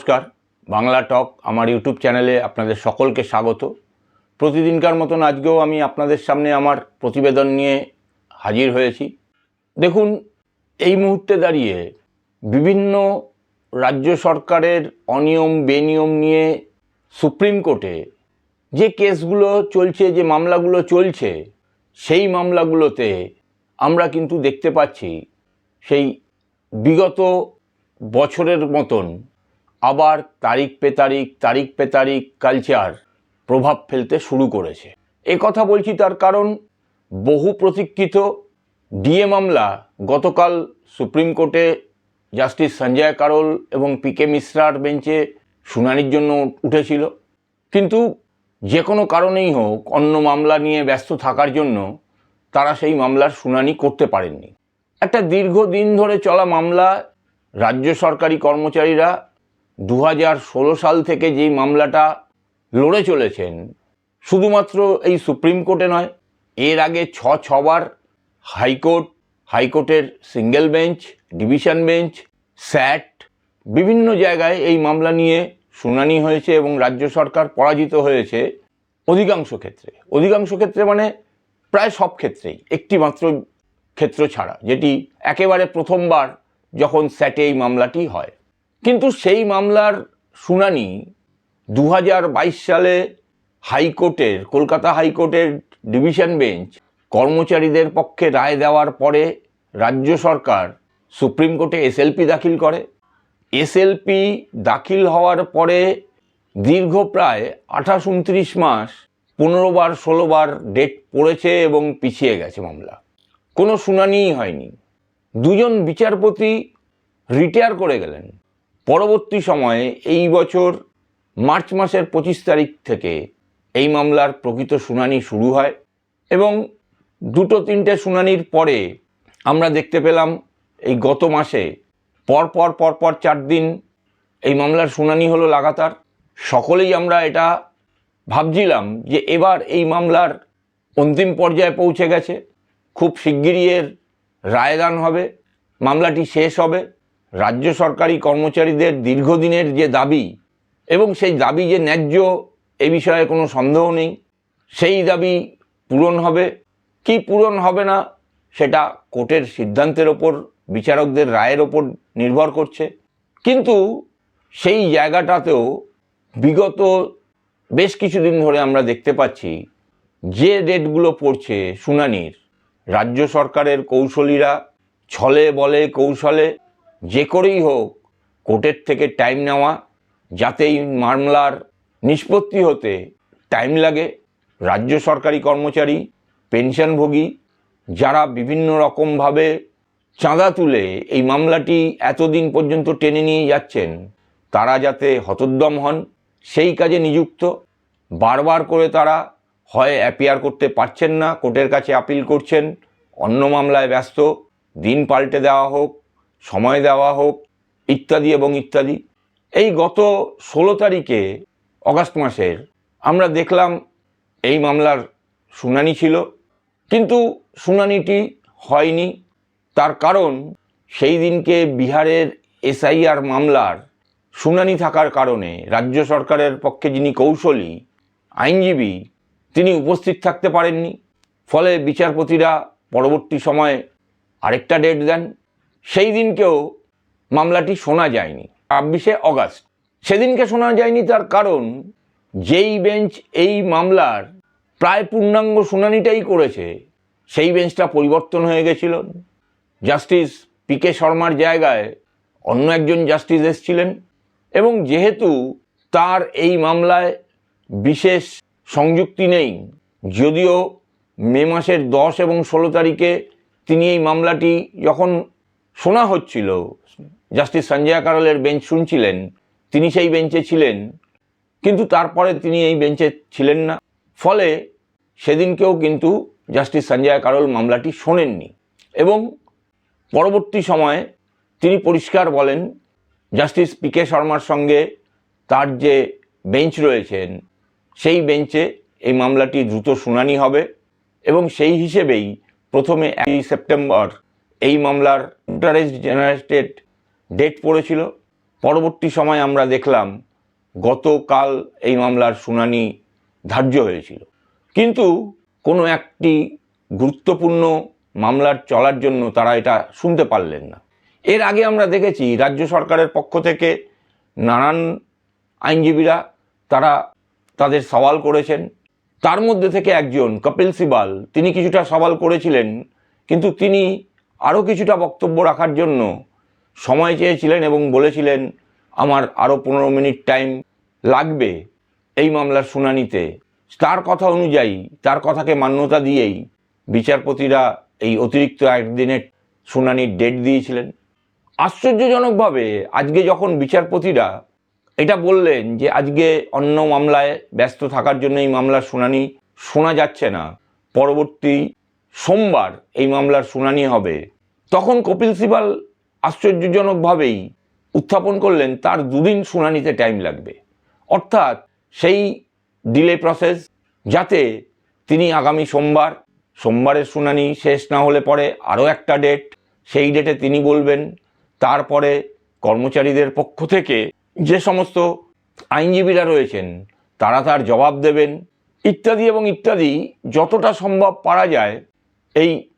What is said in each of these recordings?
নমস্কার, বাংলা টক, আমার ইউটিউব চ্যানেলে আপনাদের সকলকে স্বাগত। প্রতিদিনকার মতন আজকেও আমি আপনাদের সামনে আমার প্রতিবেদন নিয়ে হাজির হয়েছি। দেখুন, এই মুহূর্তে দাঁড়িয়ে বিভিন্ন রাজ্য সরকারের অনিয়ম, বেনিয়ম নিয়ে সুপ্রিম কোর্টে যে কেসগুলো চলছে, যে মামলাগুলো চলছে, সেই মামলাগুলোতে আমরা কিন্তু দেখতে পাচ্ছি সেই বিগত বছরের মতন আবার তারিখ পে তারিখ তারিখ পে তারিখ কালচার প্রভাব ফেলতে শুরু করেছে। এ কথা বলছি তার কারণ বহু প্রতীক্ষিত ডিএ মামলা গতকাল সুপ্রিম কোর্টে জাস্টিস সঞ্জয় কারোল এবং পি কে মিশ্রার বেঞ্চে শুনানির জন্য উঠেছিল। কিন্তু যে কোনো কারণেই হোক, অন্য মামলা নিয়ে ব্যস্ত থাকার জন্য তারা সেই মামলার শুনানি করতে পারেননি। একটা দীর্ঘদিন ধরে চলা মামলা রাজ্য সরকারি কর্মচারীরা দু সাল থেকে যেই মামলাটা লড়ে চলেছেন, শুধুমাত্র এই সুপ্রিম কোর্টে নয়, এর আগে ছ ছবার হাইকোর্ট, হাইকোর্টের single bench, division bench, SAT, বিভিন্ন জায়গায় এই মামলা নিয়ে শুনানি হয়েছে এবং রাজ্য সরকার পরাজিত হয়েছে অধিকাংশ ক্ষেত্রে। অধিকাংশ ক্ষেত্রে মানে প্রায় সব ক্ষেত্রেই, একটি মাত্র ক্ষেত্র ছাড়া, যেটি একেবারে প্রথমবার যখন স্যাটে এই মামলাটি হয়। কিন্তু সেই মামলার শুনানি দু হাজার বাইশ সালে হাইকোর্টের, কলকাতা হাইকোর্টের ডিভিশন বেঞ্চ কর্মচারীদের পক্ষে রায় দেওয়ার পরে রাজ্য সরকার সুপ্রিম কোর্টে এসএলপি দাখিল করে। এসএলপি দাখিল হওয়ার পরে দীর্ঘ প্রায় আঠাশ উনত্রিশ মাস পনেরো বার, ষোলো বার ডেট পড়েছে এবং পিছিয়ে গেছে মামলা। কোনো শুনানিই হয়নি। দুজন বিচারপতি রিটায়ার করে গেলেন। পরবর্তী সময়ে এই বছর মার্চ মাসের পঁচিশ তারিখ থেকে এই মামলার প্রকৃত শুনানি শুরু হয় এবং দুটো তিনটে শুনানির পরে আমরা দেখতে পেলাম এই গত মাসে পর পর পর পর চার দিন এই মামলার শুনানি হলো লাগাতার। সকলেই আমরা এটা ভাবছিলাম যে এবার এই মামলার অন্তিম পর্যায়ে পৌঁছে গেছে। খুব শিগগিরই এর রায়দান হবে, মামলাটি শেষ হবে। রাজ্য সরকারি কর্মচারীদের দীর্ঘদিনের যে দাবি এবং সেই দাবি যে ন্যায্য এ বিষয়ে কোনো সন্দেহ নেই, সেই দাবি পূরণ হবে। কি পূরণ হবে না, সেটা কোর্টের সিদ্ধান্তের ওপর, বিচারকদের রায়ের ওপর নির্ভর করছে। কিন্তু সেই জায়গাটাতেও বিগত বেশ কিছুদিন ধরে আমরা দেখতে পাচ্ছি, যে ডেটগুলো পড়ছে শুনানির, রাজ্য সরকারের কৌশলীরা ছলে বলে কৌশলে যে করেই হোক, কোর্টের থেকে টাইম নেওয়া, যাতে এই মামলার নিষ্পত্তি হতে টাইম লাগে, রাজ্য সরকারি কর্মচারী, পেনশনভোগী, যারা বিভিন্ন রকমভাবে চাঁদা তুলে এই মামলাটি এতদিন পর্যন্ত টেনে নিয়ে যাচ্ছেন, তারা যাতে হতোদ্যম হন, সেই কাজে নিযুক্ত। বারবার করে তারা হয় অ্যাপিয়ার করতে পারছেন না, কোর্টের কাছে আপিল করছেন, অন্য মামলায় ব্যস্ত, দিন পাল্টে দেওয়া হোক সময় দেওয়া হোক, ইত্যাদি এবং ইত্যাদি। এই গত ষোলো তারিখে, অগাস্ট মাসের, আমরা দেখলাম এই মামলার শুনানি ছিল। কিন্তু শুনানিটি হয়নি। তার কারণ, সেই দিনকে বিহারের এসআইআর মামলার শুনানি থাকার কারণে রাজ্য সরকারের পক্ষে যিনি কৌশলী, আইনজীবী, তিনি উপস্থিত থাকতে পারেননি। ফলে বিচারপতিরা পরবর্তী সময়ে আরেকটা ডেট দেন। সেই দিনকেও মামলাটি শোনা যায়নি, ছাব্বিশে অগাস্ট। সেদিনকে শোনা যায়নি তার কারণ, যেই বেঞ্চ এই মামলার প্রায় পূর্ণাঙ্গ শুনানিটাই করেছে, সেই বেঞ্চটা পরিবর্তন হয়ে গেছিল। জাস্টিস পি কে শর্মার জায়গায় অন্য একজন জাস্টিস এসেছিলেন এবং যেহেতু তার এই মামলায় বিশেষ সংযুক্তি নেই, যদিও মে মাসের দশ এবং ষোলো তারিখে তিনি এই মামলাটি যখন শোনা হচ্ছিল, জাস্টিস সঞ্জয় কারলের বেঞ্চ শুনছিলেন, তিনি সেই বেঞ্চে ছিলেন, কিন্তু তারপরে তিনি এই বেঞ্চে ছিলেন না। ফলে সেদিনকেও কিন্তু জাস্টিস সঞ্জয় কারল মামলাটি শোনেননি। এবং পরবর্তী সময়ে তিনি পরিষ্কার বলেন, জাস্টিস পি কে শর্মার সঙ্গে তার যে বেঞ্চ রয়েছেন, সেই বেঞ্চে এই মামলাটি দ্রুত শুনানি হবে এবং সেই হিসেবেই প্রথমে একই সেপ্টেম্বর এই মামলার ইন্টারেস্ট জেনারেটেড ডেট পড়েছিল। পরবর্তী সময় আমরা দেখলাম গতকাল এই মামলার শুনানি ধার্য হয়েছিল। কিন্তু কোনো একটি গুরুত্বপূর্ণ মামলার চলার জন্য তারা এটা শুনতে পারলেন না। এর আগে আমরা দেখেছি রাজ্য সরকারের পক্ষ থেকে নানান আইনজীবীরা তারা তাদের সওয়াল করেছেন। তার মধ্যে থেকে একজন কপিল সিবাল, তিনি কিছুটা সওয়াল করেছিলেন, কিন্তু তিনি আরও কিছুটা বক্তব্য রাখার জন্য সময় চেয়েছিলেন এবং বলেছিলেন, আমার আরও পনেরো মিনিট টাইম লাগবে এই মামলার শুনানিতে। তার কথা অনুযায়ী, তার কথাকে মান্যতা দিয়েই বিচারপতিরা এই অতিরিক্ত একদিনের শুনানির ডেট দিয়েছিলেন। আশ্চর্যজনকভাবে আজকে যখন বিচারপতিরা এটা বললেন যে আজকে অন্য মামলায় ব্যস্ত থাকার জন্য এই মামলার শুনানি শোনা যাচ্ছে না, পরবর্তী সোমবার এই মামলার শুনানি হবে। তখন কপিল সিবাল আশ্চর্যজনকভাবেই উত্থাপন করলেন, তার দুদিন শুনানিতে টাইম লাগবে। অর্থাৎ সেই ডিলে প্রসেস যাতে তিনি আগামী সোমবার, সোমবারের শুনানি শেষ না হলে পরে আরও একটা ডেট, সেই ডেটে তিনি বলবেন, তারপরে কর্মচারীদের পক্ষ থেকে যে সমস্ত আইনজীবীরা রয়েছেন, তারা তার জবাব দেবেন। ইত্যাদি এবং ইত্যাদি যতটা সম্ভব পারা যায় এই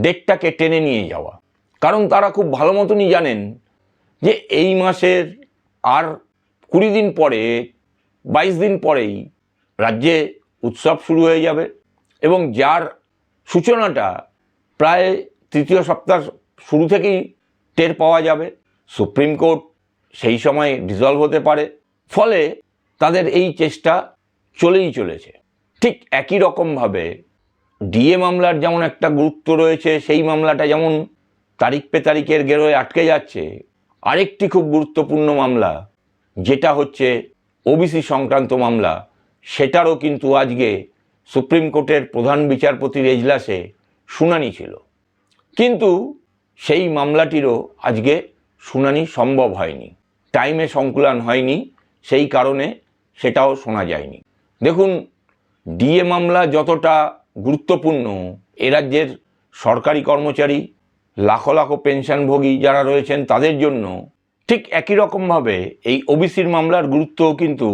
ডেটটাকে টেনে নিয়ে যাওয়া। কারণ তারা খুব ভালো মতনই জানেন যে এই মাসের আর কুড়ি দিন পরে, বাইশ দিন পরেই রাজ্যে উৎসব শুরু হয়ে যাবে এবং যার সূচনাটা প্রায় তৃতীয় সপ্তাহ শুরু থেকেই টের পাওয়া যাবে। সুপ্রিম কোর্ট সেই সময় ডিসলভ হতে পারে। ফলে তাদের এই চেষ্টা চলেই চলেছে। ঠিক একই রকমভাবে ডিএ মামলার যেমন একটা গুরুত্ব রয়েছে, সেই মামলাটা যেমন তারিখ পে তারিখের গেরোয় আটকে যাচ্ছে, আরেকটি খুব গুরুত্বপূর্ণ মামলা, যেটা হচ্ছে ওবিসি সংক্রান্ত মামলা, সেটারও কিন্তু আজকে সুপ্রিম কোর্টের প্রধান বিচারপতির এজলাসে শুনানি ছিল। কিন্তু সেই মামলাটিরও আজকে শুনানি সম্ভব হয়নি, টাইমে সংকুলান হয়নি, সেই কারণে সেটাও শোনা যায়নি। দেখুন, ডিএ মামলা যতটা গুরুত্বপূর্ণ। এ রাজ্যের সরকারি কর্মচারী, লাখো লাখো পেনশনভোগী যারা রয়েছেন তাদের জন্য ঠিক একই রকমভাবে এই ওবিসির মামলার গুরুত্বও কিন্তু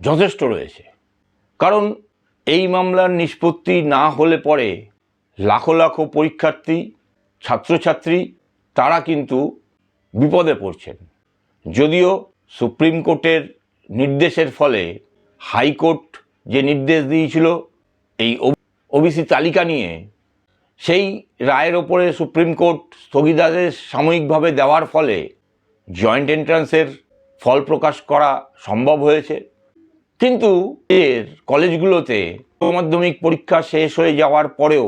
যথেষ্ট রয়েছে। কারণ এই মামলার নিষ্পত্তি না হলে পরে লাখো লাখো পরীক্ষার্থী, ছাত্রছাত্রী তারা কিন্তু বিপদে পড়ছেন। যদিও সুপ্রিম কোর্টের নির্দেশের ফলে হাইকোর্ট যে নির্দেশ দিয়েছিল, এই ওবিসি তালিকা নিয়ে সেই রায়ের ওপরে সুপ্রিম কোর্ট স্থগিতাদেশ সাময়িকভাবে দেওয়ার ফলে জয়েন্ট এন্ট্রান্সের ফল প্রকাশ করা সম্ভব হয়েছে। কিন্তু এর কলেজগুলোতে মাধ্যমিক পরীক্ষা শেষ হয়ে যাওয়ার পরেও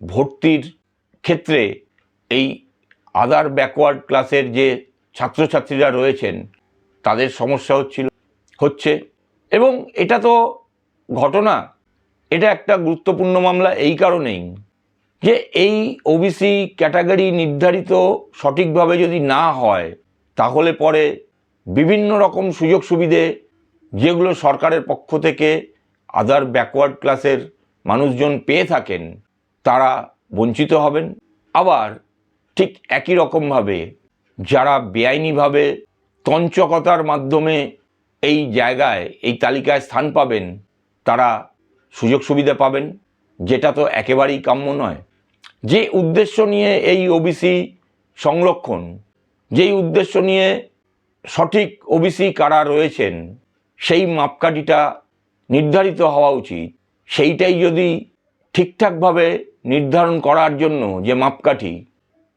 ভর্তির ক্ষেত্রে এই আদার ব্যাকওয়ার্ড ক্লাসের যে ছাত্রছাত্রীরা রয়েছেন, তাদের সমস্যা হচ্ছিল হচ্ছে। এবং এটা তো ঘটনা এটা একটা গুরুত্বপূর্ণ মামলা এই কারণেই যে এই ওবিসি ক্যাটাগরি নির্ধারিত সঠিকভাবে যদি না হয়, তাহলে পরে বিভিন্ন রকম সুযোগ সুবিধে যেগুলো সরকারের পক্ষ থেকে আদার ব্যাকওয়ার্ড ক্লাসের মানুষজন পেয়ে থাকেন, তারা বঞ্চিত হবেন। আবার ঠিক একই রকমভাবে যারা বেআইনিভাবে তঞ্চকতার মাধ্যমে এই জায়গায়, এই তালিকায় স্থান পাবেন, তারা সুযোগ সুবিধা পাবেন, যেটা তো একেবারেই কাম্য নয়। যে উদ্দেশ্য নিয়ে এই ওবিসি সংরক্ষণ, যেই উদ্দেশ্য নিয়ে সঠিক ওবিসি কারা রয়েছেন, সেই মাপকাঠিটা নির্ধারিত হওয়া উচিত। সেইটাই যদি ঠিকঠাকভাবে নির্ধারণ করার জন্য যে মাপকাঠি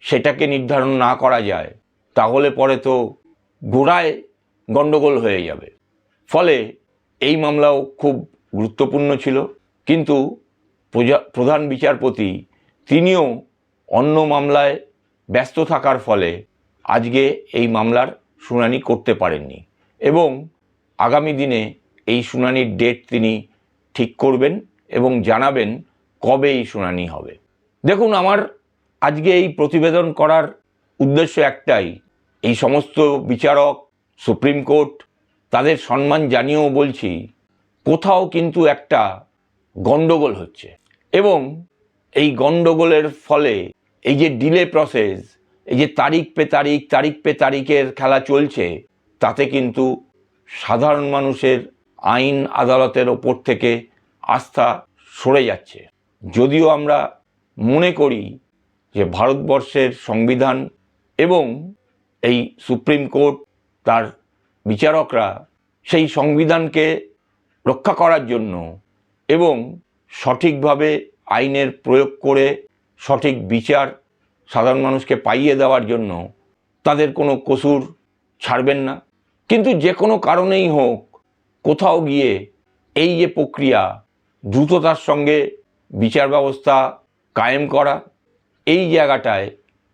সেটাকে নির্ধারণ না করা যায়, তাহলে পরে তো গোড়ায় গণ্ডগোল হয়ে যাবে। ফলে এই মামলাও খুব গুরুত্বপূর্ণ ছিল। কিন্তু প্রধান বিচারপতি তিনিও অন্য মামলায় ব্যস্ত থাকার ফলে আজকে এই মামলার শুনানি করতে পারেননি এবং আগামী দিনে এই শুনানির ডেট তিনি ঠিক করবেন এবং জানাবেন কবে এই শুনানি হবে। দেখুন, আমার আজকে এই প্রতিবেদন করার উদ্দেশ্য একটাই, এই সমস্ত বিচারক, সুপ্রিম কোর্ট, তাদের সম্মান জানিয়েও বলছি কোথাও কিন্তু একটা গণ্ডগোল হচ্ছে। এবং এই গণ্ডগোলের ফলে এই যে ডিলে প্রসেস এই যে তারিখ পে তারিখ তারিখ পে তারিখের খেলা চলছে, তাতে কিন্তু সাধারণ মানুষের আইন আদালতের ওপর থেকে আস্থা সরে যাচ্ছে। যদিও আমরা মনে করি যে ভারতবর্ষের সংবিধান এবং এই সুপ্রিম কোর্ট, তার বিচারকরা সেই সংবিধানকে রক্ষা করার জন্য এবং সঠিকভাবে আইনের প্রয়োগ করে সঠিক বিচার সাধারণ মানুষকে পাইয়ে দেওয়ার জন্য তাদের কোনো কসুর ছাড়বেন না। কিন্তু যে কোনো কারণেই হোক, কোথাও গিয়ে এই যে প্রক্রিয়া, দ্রুততার সঙ্গে বিচার ব্যবস্থা কায়েম করা, এই জায়গাটায়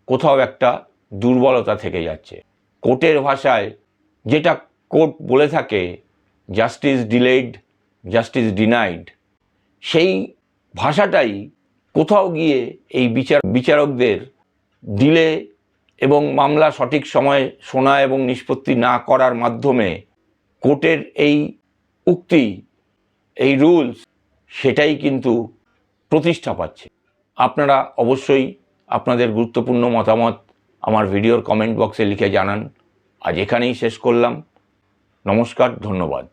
কোথাও একটা দুর্বলতা থেকে যাচ্ছে। কোর্টের ভাষায় যেটা কোর্ট বলে থাকে জাস্টিস ডিলেড জাস্টিস ডিনাইড সেই ভাষাটাই কোথাও গিয়ে এই বিচার, বিচারকদের ডিলে এবং মামলা সঠিক সময়ে শোনা এবং নিষ্পত্তি না করার মাধ্যমে কোর্টের এই উক্তি, এই রুলস সেটাই কিন্তু প্রতিষ্ঠা পাচ্ছে। আপনারা অবশ্যই আপনাদের গুরুত্বপূর্ণ মতামত আমার ভিডিওর কমেন্ট বক্সে লিখে জানান। আজ এখানেই শেষ করলাম। নমস্কার ধন্যবাদ।